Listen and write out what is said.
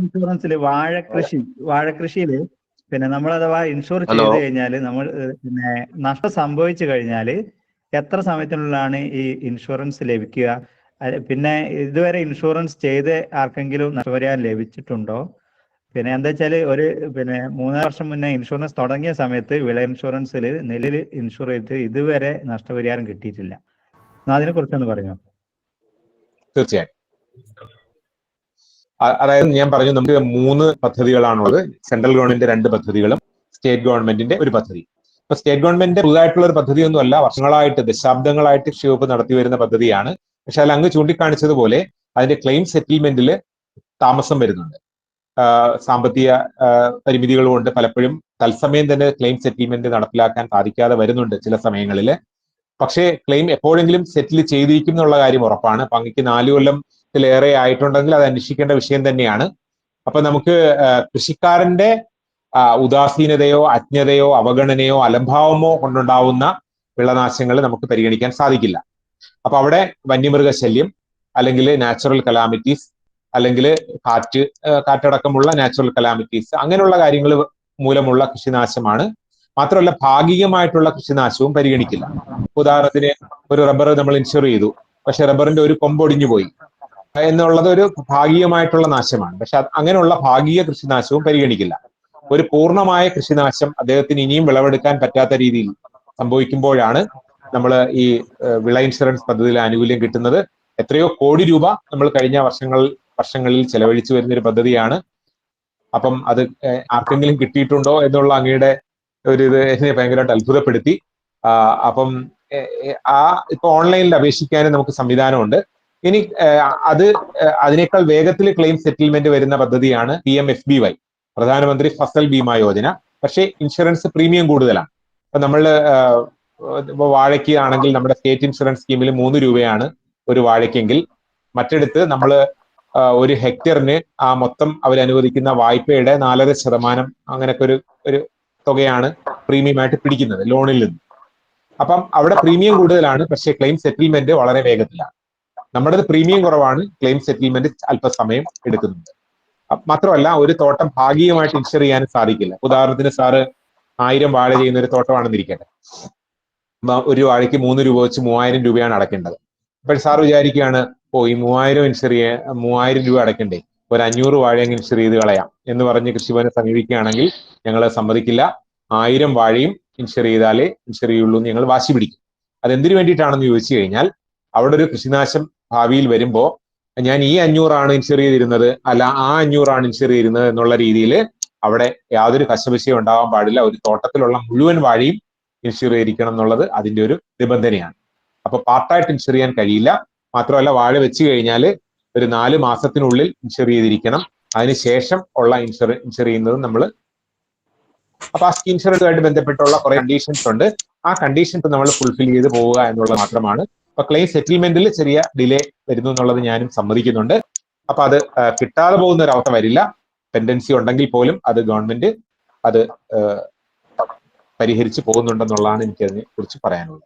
ഇൻഷുറൻസിൽ വാഴകൃഷി വാഴകൃഷിയിൽ പിന്നെ നമ്മൾ അഥവാ ഇൻഷുർ. ചെയ്ത് കഴിഞ്ഞാൽ നമ്മൾ പിന്നെ നഷ്ടം സംഭവിച്ചു കഴിഞ്ഞാൽ എത്ര സമയത്തിനുള്ളിലാണ് ഈ ഇൻഷുറൻസ് ലഭിക്കുക? പിന്നെ ഇതുവരെ ഇൻഷുറൻസ് ചെയ്ത് ആർക്കെങ്കിലും നഷ്ടപരിഹാരം ലഭിച്ചിട്ടുണ്ടോ? പിന്നെ എന്താ വെച്ചാൽ ഒരു പിന്നെ മൂന്നാൽ വർഷം മുന്നേ ഇൻഷുറൻസ് തുടങ്ങിയ സമയത്ത് വിള ഇൻഷുറൻസിൽ നിലവിൽ ഇൻഷുർ ചെയ്ത് ഇതുവരെ നഷ്ടപരിഹാരം കിട്ടിയിട്ടില്ല. അതിനെ കുറിച്ചൊന്ന് പറഞ്ഞോ? തീർച്ചയായും. അതായത് ഞാൻ പറഞ്ഞു നമുക്ക് മൂന്ന് പദ്ധതികളാണുള്ളത്. സെൻട്രൽ ഗവൺമെന്റിന്റെ രണ്ട് പദ്ധതികളും സ്റ്റേറ്റ് ഗവൺമെന്റിന്റെ ഒരു പദ്ധതി. ഇപ്പൊ സ്റ്റേറ്റ് ഗവൺമെന്റിന്റെ പുതുതായിട്ടുള്ള ഒരു പദ്ധതിയൊന്നുമല്ല വർഷങ്ങളായിട്ട് ദശാബ്ദങ്ങളായിട്ട് കൃഷി നടത്തി വരുന്ന പദ്ധതിയാണ്. പക്ഷെ അതിൽ അങ്ങ് ചൂണ്ടിക്കാണിച്ചതുപോലെ അതിന്റെ ക്ലെയിം സെറ്റിൽമെന്റിൽ താമസം വരുന്നുണ്ട്. സാമ്പത്തിക പരിമിതികൾ കൊണ്ട് പലപ്പോഴും തത്സമയം തന്നെ ക്ലെയിം സെറ്റിൽമെന്റ് നടപ്പിലാക്കാൻ സാധിക്കാതെ വരുന്നുണ്ട് ചില സമയങ്ങളിൽ പക്ഷേ ക്ലെയിം എപ്പോഴെങ്കിലും സെറ്റിൽ ചെയ്തിരിക്കും എന്നുള്ള കാര്യം ഉറപ്പാണ്. അങ്ങക്ക് നാല് കൊല്ലത്തിലേറെ ആയിട്ടുണ്ടെങ്കിൽ അത് അന്വേഷിക്കേണ്ട വിഷയം തന്നെയാണ്. അപ്പൊ നമുക്ക് കൃഷിക്കാരന്റെ ഉദാസീനതയോ അജ്ഞതയോ അവഗണനയോ അലംഭാവമോ കൊണ്ടുണ്ടാവുന്ന വിളനാശങ്ങൾ നമുക്ക് പരിഗണിക്കാൻ സാധിക്കില്ല. അപ്പൊ അവിടെ വന്യമൃഗശല്യം അല്ലെങ്കിൽ നാച്ചുറൽ കലാമിറ്റീസ് അല്ലെങ്കിൽ കാറ്റ് കാറ്റടക്കമുള്ള നാച്ചുറൽ കലാമിറ്റീസ് അങ്ങനെയുള്ള കാര്യങ്ങൾ മൂലമുള്ള കൃഷിനാശമാണ്. മാത്രമല്ല ഭാഗികമായിട്ടുള്ള കൃഷിനാശവും പരിഗണിക്കില്ല. ഉദാഹരണത്തിന് ഒരു റബ്ബർ നമ്മൾ ഇൻഷുർ ചെയ്തു. പക്ഷെ റബ്ബറിന്റെ ഒരു കൊമ്പൊടിഞ്ഞു പോയി എന്നുള്ളത് ഒരു ഭാഗികമായിട്ടുള്ള നാശമാണ്. പക്ഷെ അങ്ങനെയുള്ള ഭാഗിക കൃഷിനാശവും പരിഗണിക്കില്ല. ഒരു പൂർണമായ കൃഷിനാശം അദ്ദേഹത്തിന് ഇനിയും വിളവെടുക്കാൻ പറ്റാത്ത രീതിയിൽ സംഭവിക്കുമ്പോഴാണ് നമ്മൾ ഈ വിള ഇൻഷുറൻസ് പദ്ധതിയിൽ ആനുകൂല്യം കിട്ടുന്നത്. എത്രയോ കോടി രൂപ നമ്മൾ കഴിഞ്ഞ വർഷങ്ങൾ വർഷങ്ങളിൽ ചെലവഴിച്ചു വരുന്ന ഒരു പദ്ധതിയാണ്. അപ്പം അത് ആർക്കെങ്കിലും കിട്ടിയിട്ടുണ്ടോ എന്നുള്ള അങ്ങയുടെ ഒരു ഇത് എന്നെ ഭയങ്കരമായിട്ട് അത്ഭുതപ്പെടുത്തി. അപ്പം ആ ഇപ്പൊ ഓൺലൈനിൽ അപേക്ഷിക്കാനും നമുക്ക് സംവിധാനമുണ്ട്. ഇനി അത് അതിനേക്കാൾ വേഗത്തിൽ ക്ലെയിം സെറ്റിൽമെന്റ് വരുന്ന പദ്ധതിയാണ് P M F B Y Pradhanmantri Fasal Bima Yojana. പക്ഷേ ഇൻഷുറൻസ് പ്രീമിയം കൂടുതലാണ്. ഇപ്പൊ നമ്മൾ ഇപ്പോൾ വാഴയ്ക്ക് ആണെങ്കിൽ നമ്മുടെ സ്റ്റേറ്റ് ഇൻഷുറൻസ് സ്കീമിൽ മൂന്ന് രൂപയാണ് ഒരു വാഴയ്ക്കെങ്കിൽ. മറ്റെടുത്ത് നമ്മൾ ഒരു ഹെക്ടറിന് ആ മൊത്തം അവർ അനുവദിക്കുന്ന വായ്പയുടെ നാലര ശതമാനം അങ്ങനെയൊക്കെ ഒരു ഒരു തുകയാണ് പ്രീമിയമായിട്ട് പിടിക്കുന്നത് ലോണിൽ നിന്ന്. അപ്പം അവിടെ പ്രീമിയം കൂടുതലാണ് പക്ഷേ ക്ലെയിം സെറ്റിൽമെന്റ് വളരെ വേഗത്തിലാണ്. നമ്മുടേത് പ്രീമിയം കുറവാണ്. ക്ലെയിം സെറ്റിൽമെന്റ് അല്പസമയം എടുക്കുന്നുണ്ട്. മാത്രമല്ല ഒരു തോട്ടം ഭാഗികമായിട്ട് ഇൻഷുർ ചെയ്യാൻ സാധിക്കില്ല. ഉദാഹരണത്തിന് സാറ് ആയിരം വാഴ ചെയ്യുന്ന ഒരു തോട്ടമാണെന്ന് ഇരിക്കട്ടെ ഒരു വാഴയ്ക്ക് മൂന്ന് രൂപ വെച്ച് മൂവായിരം രൂപയാണ് അടക്കേണ്ടത്. അപ്പോൾ സാർ വിചാരിക്കുകയാണ് ഓ ഈ മൂവായിരം ഇൻഷുർ ചെയ്യാൻ മൂവായിരം രൂപ അടയ്ക്കണ്ടേ ഒരു അഞ്ഞൂറ് വാഴയെങ്കിൽ ഇൻഷുർ ചെയ്ത് കളയാം. എന്ന് പറഞ്ഞ് കൃഷിഭവനെ സമീപിക്കുകയാണെങ്കിൽ ഞങ്ങൾ സമ്മതിക്കില്ല. ആയിരം വാഴയും ഇൻഷുർ ചെയ്താലേ ഇൻഷുർ ചെയ്യുള്ളൂ എന്ന് ഞങ്ങൾ വാശി പിടിക്കും. അതെന്തിനു വേണ്ടിയിട്ടാണെന്ന് ചോദിച്ചു കഴിഞ്ഞാൽ അവിടെ ഒരു കൃഷിനാശം ഭാവിയിൽ വരുമ്പോൾ ഞാൻ ഈ അഞ്ഞൂറാണ് ഇൻഷുർ ചെയ്തിരുന്നത്. അല്ല ആ അഞ്ഞൂറാണ് ഇൻഷുർ ചെയ്തിരുന്നത് എന്നുള്ള രീതിയിൽ അവിടെ യാതൊരു കശപശയും ഉണ്ടാവാൻ പാടില്ല. ഒരു തോട്ടത്തിലുള്ള മുഴുവൻ വാഴയും ഇൻഷുർ ചെയ്തിരിക്കണം എന്നുള്ളത് അതിന്റെ ഒരു നിബന്ധനയാണ്. അപ്പൊ പാർട്ടായിട്ട് ഇൻഷുർ ചെയ്യാൻ കഴിയില്ല. മാത്രമല്ല വാഴ വെച്ച് കഴിഞ്ഞാൽ ഒരു നാല് മാസത്തിനുള്ളിൽ ഇൻഷുർ ചെയ്തിരിക്കണം. അതിനുശേഷം ഉള്ള ഇൻഷുർ ഇൻഷുർ ചെയ്യുന്നത് നമ്മൾ അപ്പൊ ആ സ്കീം ഇൻഷുറൻസുമായിട്ട് ബന്ധപ്പെട്ടുള്ള കുറെ കണ്ടീഷൻസ് ഉണ്ട്. ആ കണ്ടീഷൻസ് നമ്മൾ ഫുൾഫിൽ ചെയ്ത് പോവുക എന്നുള്ളത് മാത്രമാണ് അപ്പൊ ക്ലെയിം സെറ്റിൽമെന്റിൽ ചെറിയ ഡിലേ വരുന്നു എന്നുള്ളത് ഞാനും സമ്മതിക്കുന്നുണ്ട്. അപ്പൊ അത് കിട്ടാതെ പോകുന്ന ഒരു അവസ്ഥ വരില്ല. പെൻഡൻസി ഉണ്ടെങ്കിൽ പോലും അത് ഗവൺമെന്റ് അത് പരിഹരിച്ചു പോകുന്നുണ്ടെന്നുള്ളതാണ് എനിക്ക് അതിനെ കുറിച്ച് പറയാനുള്ളത്.